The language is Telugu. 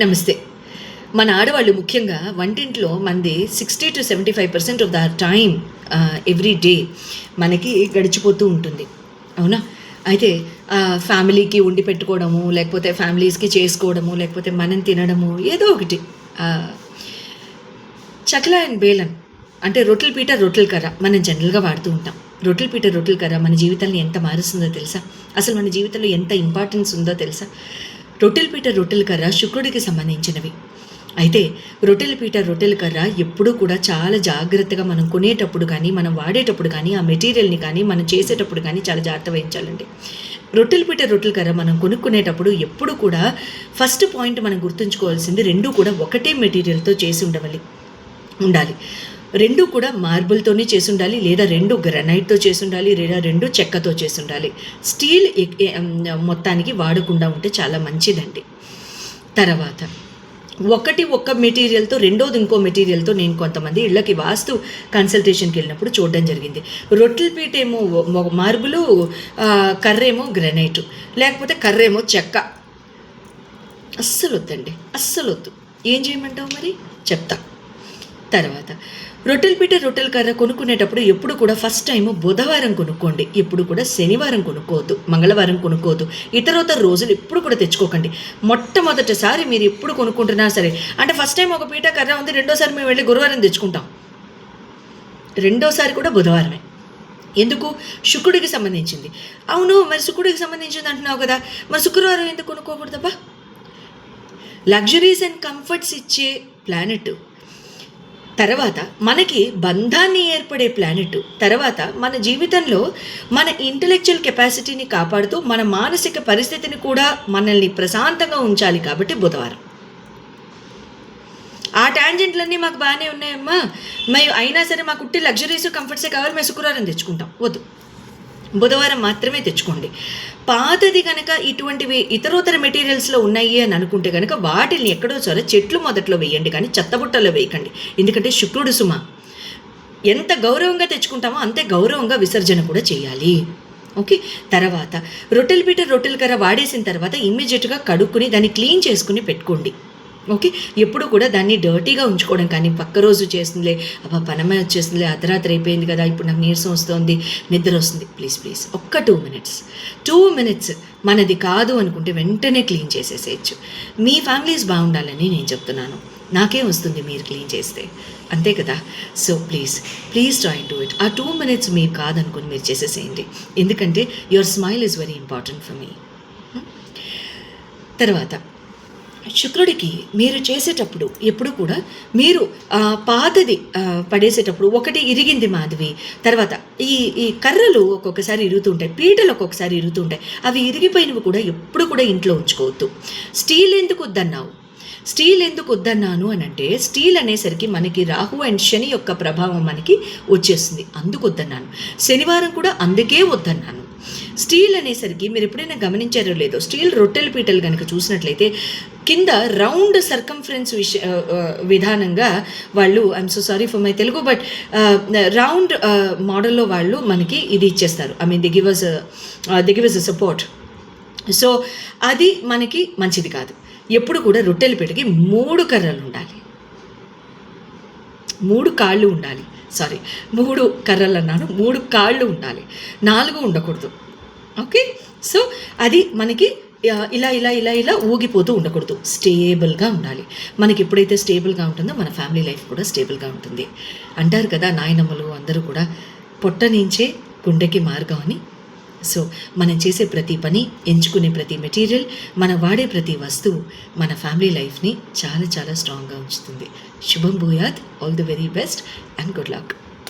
నమస్తే. మన ఆడవాళ్ళు ముఖ్యంగా వంటింట్లో మనది sixty two seventy five percent of the time every day మనకి గడిచిపోతూ ఉంటుంది. అవునా? అయితే ఫ్యామిలీకి వండి పెట్టుకోవడము లేకపోతే ఫ్యామిలీస్కి చేసుకోవడము లేకపోతే మనం తినడము ఏదో ఒకటి. చకలా చక్ల అండ్ బేలన్ అంటే రొట్టెల పీట రొట్టెల కర్ర మనం జనరల్గా వాడుతూ ఉంటాం. రొట్టెల పీట రొట్టెల కర్ర మన జీవితాన్ని ఎంత మారుస్తుందో తెలుసా? అసలు మన జీవితంలో ఎంత ఇంపార్టెన్స్ ఉందో తెలుసా? రొట్టెల పీటర్ రొట్టెల కర్ర శుక్రుడికి సంబంధించినవి. అయితే రొట్టెల పీటర్ రొట్టెల కర్ర ఎప్పుడూ కూడా చాలా జాగ్రత్తగా మనం కొనేటప్పుడు కానీ మనం వాడేటప్పుడు కానీ ఆ మెటీరియల్ని కానీ మనం చేసేటప్పుడు కానీ చాలా జాగ్రత్త వహించాలండి. రొట్టెల పీట రొట్టెల కర్ర మనం కొనుక్కునేటప్పుడు ఎప్పుడు కూడా ఫస్ట్ పాయింట్ మనం గుర్తుంచుకోవాల్సింది రెండు కూడా ఒకటే మెటీరియల్తో చేసి ఉండవాలి ఉండాలి. రెండు కూడా మార్బుల్తోనే చేసి ఉండాలి లేదా రెండు గ్రనైట్తో చేసి ఉండాలి లేదా రెండు చెక్కతో చేసి ఉండాలి స్టీల్ మొత్తానికి వాడకుండా ఉంటే చాలా మంచిదండి. తర్వాత ఒకటి ఒక్క మెటీరియల్తో రెండోది ఇంకో మెటీరియల్తో నేను కొంతమంది ఇళ్ళకి వాస్తు కన్సల్టేషన్కి వెళ్ళినప్పుడు చూడడం జరిగింది. రొట్టెల పీట ఏమో మార్బులు కర్రేమో గ్రనైట్ లేకపోతే కర్రేమో చెక్క. అస్సలు వద్దండి అస్సలు వద్దు ఏం చేయమంటావు మరి? చెప్తా. తర్వాత. రొట్టెల పీట రొట్టెల కర్ర కొనుక్కునేటప్పుడు ఎప్పుడు కూడా ఫస్ట్ టైం బుధవారం కొనుక్కోండి. ఎప్పుడు కూడా శనివారం కొనుక్కోవద్దు మంగళవారం కొనుక్కోవద్దు. ఇతరోతర రోజులు ఎప్పుడు కూడా తెచ్చుకోకండి. మొట్టమొదటిసారి మీరు ఎప్పుడు కొనుక్కుంటున్నా సరే అంటే ఫస్ట్ టైం ఒక పీట కర్ర ఉంది రెండోసారి మేము వెళ్ళి గురువారం తెచ్చుకుంటాం. రెండోసారి కూడా బుధవారమే. ఎందుకు? శుక్రుడికి సంబంధించింది. అవును మరి శుక్రుడికి సంబంధించింది అంటున్నావు కదా మరి శుక్రవారం ఎందుకు కొనుక్కోకూడదబ్బా? లగ్జరీస్ అండ్ కంఫర్ట్స్ ఇచ్చే ప్లానెట్ తర్వాత మనకి బంధాన్ని ఏర్పడే ప్లానెట్ తర్వాత మన జీవితంలో మన ఇంటలెక్చువల్ కెపాసిటీని కాపాడుతూ మన మానసిక పరిస్థితిని కూడా మనల్ని ప్రశాంతంగా ఉంచాలి కాబట్టి బుధవారం. ఆ ట్యాంజెంట్లన్నీ మాకు బాగానే ఉన్నాయమ్మా. మేము అయినా సరే మాకు ఉట్టి లగ్జరీస్ కంఫర్ట్సే కావాలి మేము శుక్రవారం తెచ్చుకుంటాం. వద్దు. బుధవారం మాత్రమే తెచ్చుకోండి. పాతది కనుక ఇటువంటివి ఇతరోతర మెటీరియల్స్లో ఉన్నాయి అని అనుకుంటే కనుక వాటిని ఎక్కడో చోర చెట్లు మొదట్లో వేయండి కానీ చెత్తబుట్టలో వేయకండి. ఎందుకంటే శుక్రుడు సుమ. ఎంత గౌరవంగా తెచ్చుకుంటామో అంతే గౌరవంగా విసర్జన కూడా చేయాలి. ఓకే? తర్వాత రొట్టెల పీట రొట్టెల కర్ర వాడేసిన తర్వాత ఇమ్మీడియట్గా కడుక్కుని దాన్ని క్లీన్ చేసుకుని పెట్టుకోండి. ఓకే? ఎప్పుడు కూడా దాన్ని డర్టీగా ఉంచుకోవడం కానీ పక్క రోజు చేస్తుందిలే అబ్బా పనమే వచ్చేస్తుందిలే అర్ధరాత్రి అయిపోయింది కదా ఇప్పుడు నాకు నీరసం వస్తుంది నిద్ర వస్తుంది. ప్లీజ్ ప్లీజ్ ఒక్క టూ మినిట్స్. టూ మినిట్స్ మనది కాదు అనుకుంటే వెంటనే క్లీన్ చేసేసేయచ్చు. మీ ఫ్యామిలీస్ బాగుండాలని నేను చెప్తున్నాను. నాకే వస్తుంది మీరు క్లీన్ చేస్తే. అంతే కదా? So please please try to it. ఆ టూ మినిట్స్ మీరు కాదనుకుని మీరు చేసేసేయండి. ఎందుకంటే your smile is very important for me. తర్వాత శుక్రుడికి మీరు చేసేటప్పుడు ఎప్పుడు కూడా మీరు పాతది పడేసేటప్పుడు ఒకటి ఇరిగింది మాధవి తర్వాత ఈ ఈ కర్రలు ఒక్కొక్కసారి ఇరుగుతుంటాయి పీటలు ఒక్కొక్కసారి ఇరుగుతుంటాయి అవి ఇరిగిపోయినవి కూడా ఎప్పుడు కూడా ఇంట్లో ఉంచుకోవద్దు. స్టీల్ ఎందుకు వద్దన్నావు? స్టీల్ ఎందుకు వద్దన్నాను అని అంటే స్టీల్ అనేసరికి మనకి రాహు అండ్ శని యొక్క ప్రభావం మనకి వచ్చేస్తుంది అందుకు వద్దన్నాను. శనివారం కూడా అందుకే వద్దన్నాను. స్టీల్ అనేసరికి మీరు ఎప్పుడైనా గమనించారో లేదో స్టీల్ రొట్టెల పీటలు కనుక చూసినట్లయితే కింద రౌండ్ సర్కంఫరెన్స్ విష విధానంగా వాళ్ళు I'm so sorry for my Telugu but round మోడల్లో వాళ్ళు మనకి ఇది ఇచ్చేస్తారు. I mean the give the give a support so అది మనకి మంచిది కాదు. ఎప్పుడు కూడా రొట్టెల పీటకి మూడు కర్రలు ఉండాలి. మూడు కాళ్ళు ఉండాలి. సారీ మూడు కర్రలు అన్నాను మూడు కాళ్ళు ఉండాలి. నాలుగు ఉండకూడదు. ఓకే సో అది మనకి ఇలా ఇలా ఇలా ఇలా ఊగిపోతూ ఉండకూడదు. స్టేబుల్గా ఉండాలి. మనకి ఎప్పుడైతే స్టేబుల్గా ఉంటుందో మన ఫ్యామిలీ లైఫ్ కూడా స్టేబుల్గా ఉంటుంది. అంటారు కదా నాయనమ్మలు అందరూ కూడా పొట్ట నుంచే గుండెకి మార్గం అని. సో మనం చేసే ప్రతి పని ఎంచుకునే ప్రతి మెటీరియల్ మనం వాడే ప్రతి వస్తువు మన ఫ్యామిలీ లైఫ్ని చాలా చాలా స్ట్రాంగ్గా ఉంచుతుంది. శుభం భూయాత్. All the very best and good luck